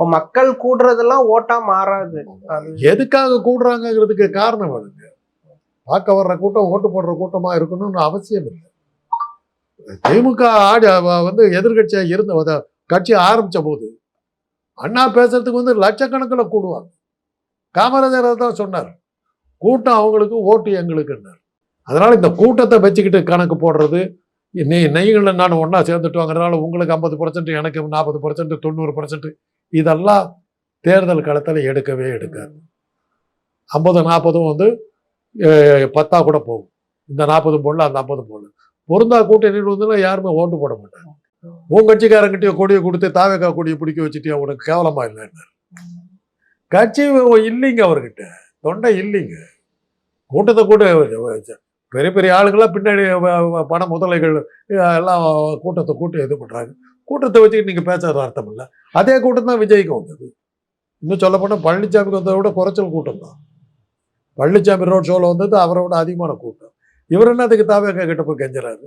இப்போ மக்கள் கூடுறதெல்லாம் ஓட்டா மாறாது. அது எதுக்காக கூடுறாங்கங்கிறதுக்கு காரணம் வேணுங்க பார்க்க வர்ற கூட்டம் ஓட்டு போடுற கூட்டமா இருக்கணும்னு அவசியம் இல்லை. திமுக ஆடி வந்து எதிர்கட்சியா இருந்த கட்சி ஆரம்பிச்ச போது அண்ணா பேசுறதுக்கு வந்து லட்சக்கணக்கில் கூடுவாங்க. காமராஜர் தான் சொன்னார். கூட்டம் அவங்களுக்கு ஓட்டு எங்களுக்குன்னார். அதனால் இந்த கூட்டத்தை வச்சுக்கிட்டு கணக்கு போடுறது நீ நெய்களை நான் ஒன்றா சேர்ந்துட்டோங்கிறதுனால உங்களுக்கு ஐம்பது பர்சன்ட் எனக்கு நாற்பது பர்சன்ட் தொண்ணூறு பர்சன்ட் இதெல்லாம் தேர்தல் களத்தில் எடுக்கவே எடுக்காது. ஐம்பது நாற்பதும் வந்து பத்தா கூட போகும். இந்த நாற்பது போடல அந்த ஐம்பது போடல. பொருந்தா கூட்டணி வந்துன்னா யாருமே ஓட்டு போட மாட்டாங்க. உன் கட்சிக்காரங்கிட்டயோ கொடியை கொடுத்து தாவேக்கா கொடியை பிடிக்க வச்சுட்டியா உனக்கு கேவலமா இல்லைன்னு கட்சி இல்லைங்க அவர்கிட்ட. தொண்டை இல்லைங்க. கூட்டத்தை கூட பெரிய பெரிய ஆளுங்களாம் பின்னாடி வ- பண முதலைகள் எல்லாம் கூட்டத்தை கூட்டி இது பண்ணுறாங்க கூட்டத்தை வச்சுக்கிட்டு நீங்கள் பேசுறது அர்த்தம் இல்லை. அதே கூட்டம் தான் விஜய்க்கு வந்தது. இன்னும் சொல்லப்போனால் பழனிசாமிக்கு வந்ததை விட குறைச்சல் கூட்டம் தான். பழனிசாமி ரோட் ஷோவில் வந்தது அவரை விட அதிகமான கூட்டம். இவர் என்ன அதுக்கு தாவே கிட்ட போய் கெஞ்சுறாரு?